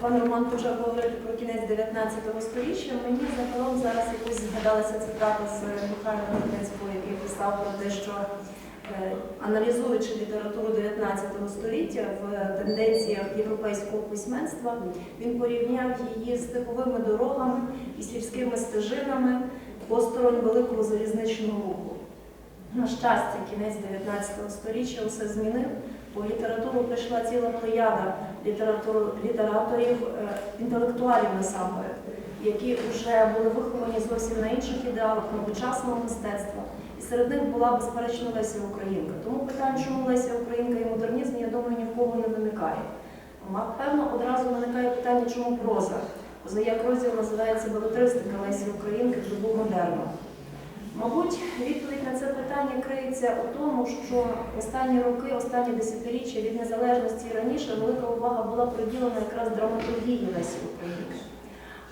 пан Роман почав говорити про кінець 19 століття, мені загалом зараз якось згадалася цитата з Михайла Рудницького, який писав про те, що е, аналізуючи літературу 19 століття в тенденціях європейського письменства, він порівняв її з степовими дорогами і сільськими стежинами осторонь великого залізничного руху. На щастя, кінець 19 століття усе змінив, бо літературу прийшла ціла плеяда літераторів, е, інтелектуалів насамперед, які вже були виховані зовсім на інших ідеалах новочасного мистецтва. І серед них була безперечно Леся Українка. Тому питання, чому Леся Українка і модернізм, я думаю, ні в кого не виникає. Певно, одразу виникає питання, чому проза. Як розділ називається Белетристика Лесі Українки в добу модерну. Мабуть, відповідь на це питання криється у тому, що останні роки, останні десятиріччя від незалежності і раніше велика увага була приділена якраз драматургії Лесі Українки.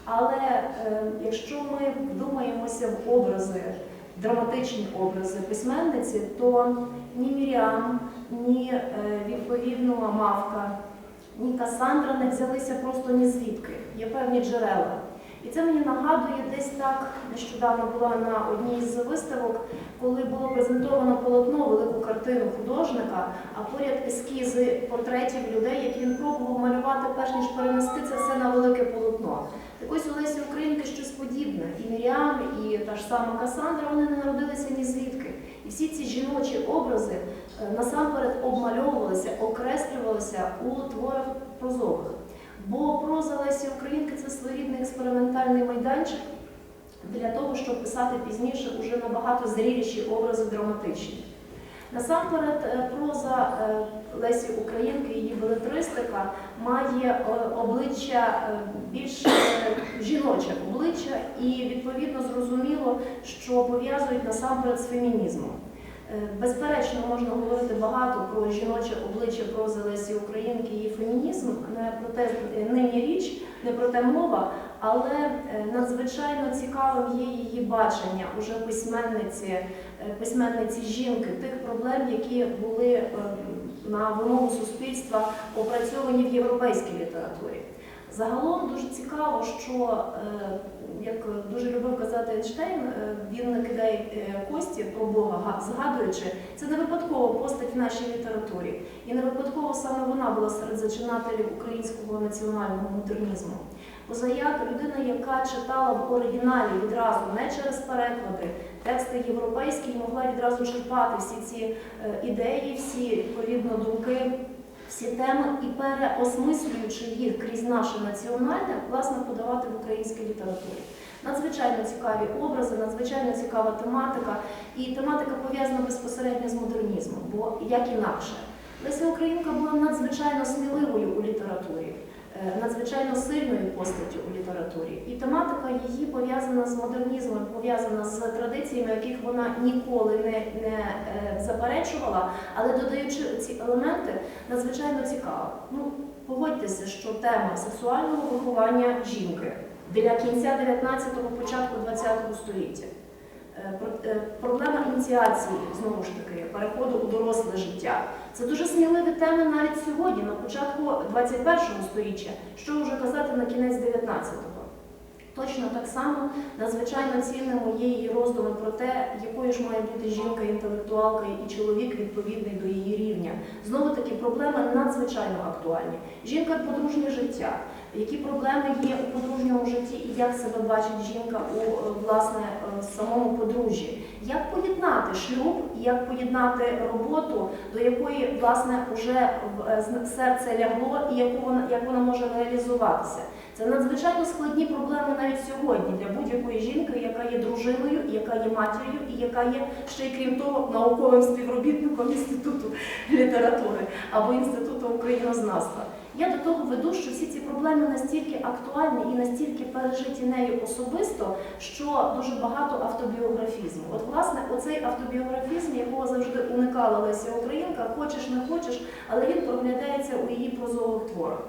Але е, якщо ми вдумаємося в образи, драматичні образи письменниці, то ні Міріам, ні е, відповідно Мавка, ні Касандра не взялися просто ні звідки. Є певні джерела. І це мені нагадує десь так, нещодавно була на одній з виставок, коли було презентовано полотно, велику картину художника, а поряд ескізи портретів людей, які він пробував малювати, перш ніж перенести це все на велике полотно. Так ось у Лесі Українки щось подібне. І Міріам, і та ж сама Касандра, вони не народилися ні звідки. І всі ці жіночі образи е, насамперед обмальовувалися, окреслювалися у творах прозових. Бо проза Лесі Українки це своєрідний експериментальний майданчик для того, щоб писати пізніше уже набагато зріліші образи драматичні. Насамперед, е, проза е, Лесі Українки, її белетристика має е, обличчя більш жіноче обличчя, і відповідно зрозуміло, що пов'язують насамперед з фемінізмом. Е, Безперечно, можна говорити багато про жіноче обличчя прози Лесі Українки і фемінізм. Не про те е, нині річ, не про те мова, але е, надзвичайно цікавим є її бачення уже письменниці, письменниці жінки, тих проблем, які були на вимогу суспільства опрацьовані в європейській літературі. Загалом дуже цікаво, що як дуже любив казати Ейнштейн, він не кидає е, кості про Бога, згадуючи, це не випадково постать в нашій літературі. І не випадково саме вона була серед зачинателів українського національного модернізму. Позаяк людина, яка читала в оригіналі відразу, не через переклади, тексти європейські, могла відразу черпати всі ці е, ідеї, всі відповідно думки всі теми і переосмислюючи їх крізь наше національне, власне, подавати в українській літературі. Надзвичайно цікаві образи, надзвичайно цікава тематика, і тематика пов'язана безпосередньо з модернізмом, бо як інакше. Леся Українка була надзвичайно сміливою у літературі, е, надзвичайно сильною постаттю у літературі. І тематика її пов'язана з модернізмом, пов'язана з традиціями, яких вона ніколи не, не е, заперечувала, але додаючи ці елементи, надзвичайно цікаво. Ну, погодьтеся, що тема сексуального виховання жінки біля кінця 19-го, початку 20-го століття. Е, е, Проблема ініціації, знову ж таки, переходу у доросле життя. Це дуже сміливі теми навіть сьогодні, на початку 21-го століття, що вже казати на кінець 19-го. Точно так само надзвичайно цінними є її роздуми про те, якою ж має бути жінка, інтелектуалка і чоловік відповідний до її рівня. Знову таки проблеми надзвичайно актуальні. Жінка подружнє життя. Які проблеми є у подружньому житті і як себе бачить жінка у е, власне е, самому подружжі? Як поєднати шлюб, як поєднати роботу, до якої власне вже е, серце лягло, і яку вона як вона може реалізуватися? Це надзвичайно складні проблеми навіть сьогодні для будь-якої жінки, яка є дружиною, яка є матір'ю, і яка є ще й крім того науковим співробітником інституту літератури або інституту українознавства. Я до того веду, що всі ці проблеми настільки актуальні і настільки пережиті нею особисто, що дуже багато автобіографізму. От, власне, оцей автобіографізм, якого завжди уникала Леся Українка, хочеш не хочеш, але він проглядається у її прозових творах.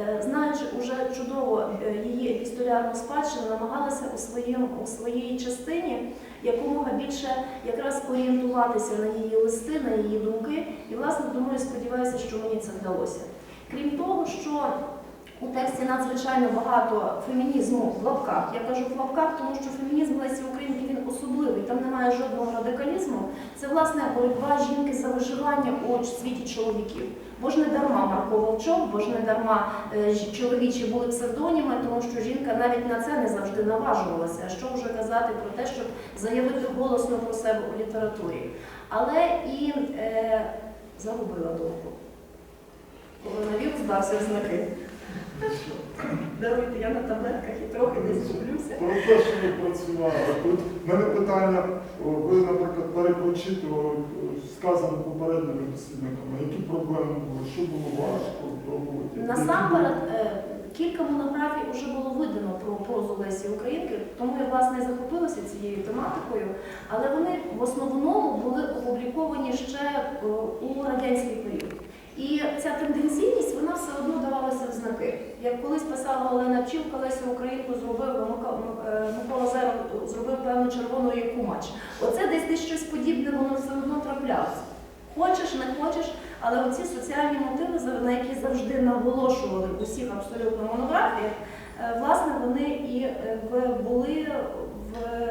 Е, Знаючи уже чудово е, її епістолярну спадщину, намагалася у, своїм, у своїй частині якомога більше якраз орієнтуватися на її листи, на її думки. І, власне, думаю, сподіваюся, що мені це вдалося. Крім того, що У тексті надзвичайно багато фемінізму в лапках. Я кажу в лапках, тому що фемінізм Лесі Українки він особливий, там немає жодного радикалізму. Це власне боротьба жінки за виживання у світі чоловіків. Бо ж не дарма Марко Волчок, бо ж не дарма е, чоловічі були псевдоніми, тому що жінка навіть на це не завжди наважувалася. Що вже казати про те, щоб заявити голосно про себе у літературі. Але і е, загубила думку. Коронавірус дався в знаки. Даруйте, я на таблетках і трохи десь гублюся. Про те, що ви працювали. Тут в мене питання, ви, наприклад, перепрочитували сказане попередніми дослідниками, які проблеми були, що було важко в роботі? Насамперед, е, кілька монографій вже було видано про прозу Лесі Українки, тому я власне захопилася цією тематикою, але вони в основному були опубліковані ще е, у радянський період. І ця тенденційність вона все одно давалася в знаки. Як колись писала Олена Пчілка, Лесю Українку зробив е, Микола Зеров зробив певну червону якумач. Оце десь десь щось подібне, воно все одно траплялося. Хочеш, не хочеш, але оці соціальні мотиви, на які завжди наголошували в усіх абсолютно монографіях, е, власне, вони і е, були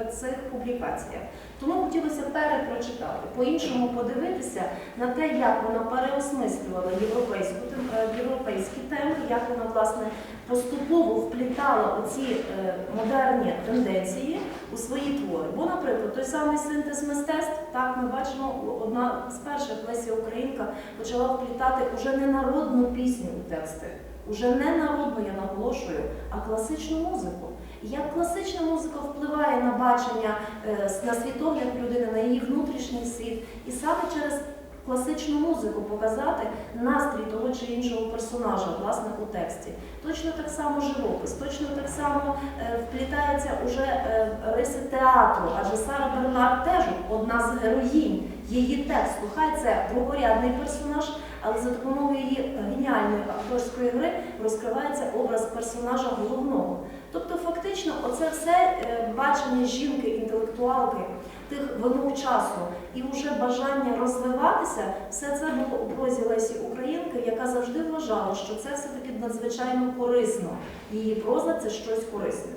в цих публікаціях. Тому хотілося перепрочитати, по-іншому подивитися на те, як вона переосмислювала європейську е, європейські теми, як вона власне поступово вплітала оці е, модерні тенденції у свої твори. Бо, наприклад, той самий синтез мистецтв, так ми бачимо, одна з перших Леся Українка почала вплітати уже не народну пісню у тексти, уже не народну, я наголошую, а класичну музику. Як класична музика впливає на бачення, е, на світогляд людини, на її внутрішній світ, і саме через класичну музику показати настрій того чи іншого персонажа власне у тексті. Точно так само живопис, точно так само е, вплітаються уже е, риси театру, адже Сара Бернар теж одна з героїнь її тексту. Хай це другорядний персонаж, але за допомогою її геніальної акторської гри розкривається образ персонажа головного. Тобто, фактично, оце все е, бачення жінки, інтелектуалки, тих вимог часу і вже бажання розвиватися, все це було у прозі Лесі Українки, яка завжди вважала, що це все-таки надзвичайно корисно. Її проза це щось корисне.